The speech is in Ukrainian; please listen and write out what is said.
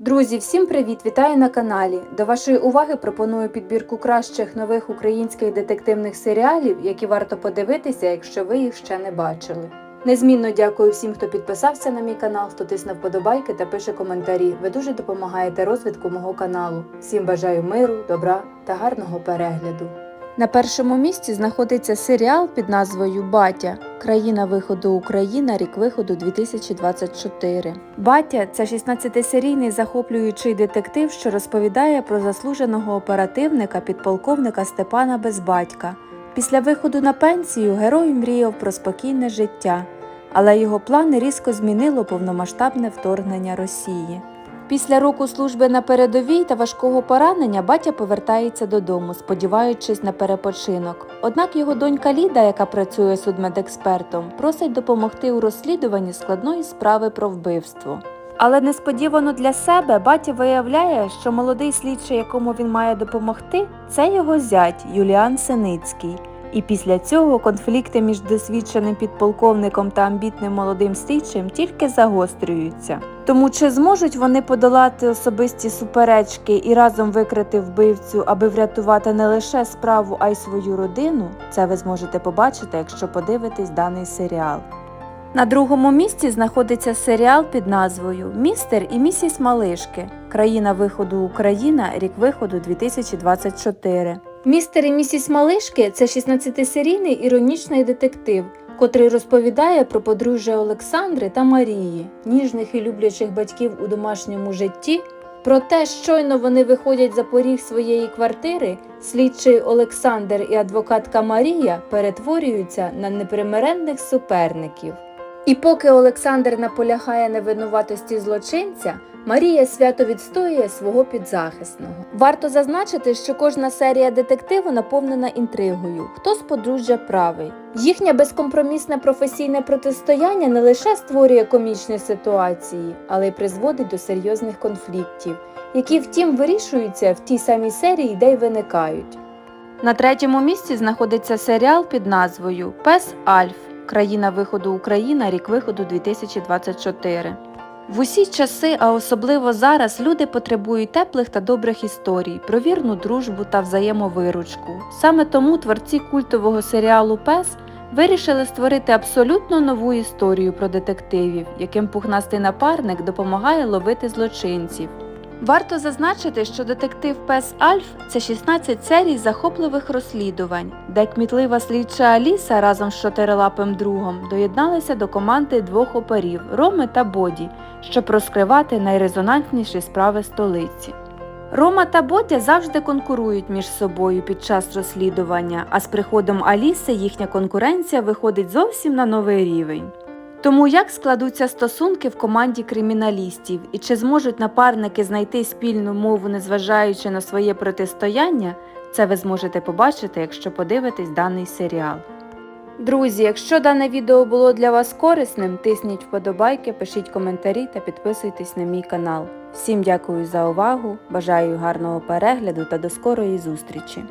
Друзі, всім привіт! Вітаю на каналі. До вашої уваги пропоную підбірку кращих нових українських детективних серіалів, які варто подивитися, якщо ви їх ще не бачили. Незмінно дякую всім, хто підписався на мій канал, хто тисне вподобайки та пише коментарі. Ви дуже допомагаєте розвитку мого каналу. Всім бажаю миру, добра та гарного перегляду. На першому місці знаходиться серіал під назвою Батя Країна виходу Україна, рік виходу 2024. Батя це 16-серійний захоплюючий детектив, що розповідає про заслуженого оперативника підполковника Степана Безбатька. Після виходу на пенсію герой мріяв про спокійне життя, але його плани різко змінило повномасштабне вторгнення Росії. Після року служби на передовій та важкого поранення батя повертається додому, сподіваючись на перепочинок. Однак його донька Ліда, яка працює судмедекспертом, просить допомогти у розслідуванні складної справи про вбивство. Але несподівано для себе батя виявляє, що молодий слідчий, якому він має допомогти, це його зять Юліан Синицький. І після цього конфлікти між досвідченим підполковником та амбітним молодим слідчим тільки загострюються. Тому чи зможуть вони подолати особисті суперечки і разом викрити вбивцю, аби врятувати не лише справу, а й свою родину? Це ви зможете побачити, якщо подивитесь даний серіал. На другому місці знаходиться серіал під назвою Містер і місіс Малишки. Країна виходу Україна, рік виходу 2024. Містер і місіс Малишки це 16-серійний іронічний детектив, котрий розповідає про подружжя Олександри та Марії, ніжних і люблячих батьків у домашньому житті. Проте щойно вони виходять за поріг своєї квартири, слідчий Олександр і адвокатка Марія перетворюються на непримиренних суперників. І поки Олександр наполягає на винуватості злочинця, Марія свято відстоює свого підзахисного. Варто зазначити, що кожна серія детективу наповнена інтригою, хто з подружжя правий. Їхнє безкомпромісне професійне протистояння не лише створює комічні ситуації, але й призводить до серйозних конфліктів, які втім вирішуються в тій самій серії, де й виникають. На третьому місці знаходиться серіал під назвою Пес Альф. Країна виходу Україна, рік виходу 2024. В усі часи, а особливо зараз, люди потребують теплих та добрих історій, про вірну дружбу та взаємовиручку. Саме тому творці культового серіалу Пес вирішили створити абсолютно нову історію про детективів, яким пухнастий напарник допомагає ловити злочинців. Варто зазначити, що детектив Пес Альф це 16 серій захопливих розслідувань, де кмітлива слідча Аліса разом з чотирилапим другом доєдналися до команди двох оперів Роми та Боді, щоб розкривати найрезонантніші справи столиці. Рома та Бодя завжди конкурують між собою під час розслідування, а з приходом Аліси їхня конкуренція виходить зовсім на новий рівень. Тому як складуться стосунки в команді криміналістів і чи зможуть напарники знайти спільну мову, незважаючи на своє протистояння, це ви зможете побачити, якщо подивитесь даний серіал. Друзі, якщо дане відео було для вас корисним, тисніть вподобайки, пишіть коментарі та підписуйтесь на мій канал. Всім дякую за увагу, бажаю гарного перегляду та до скорої зустрічі!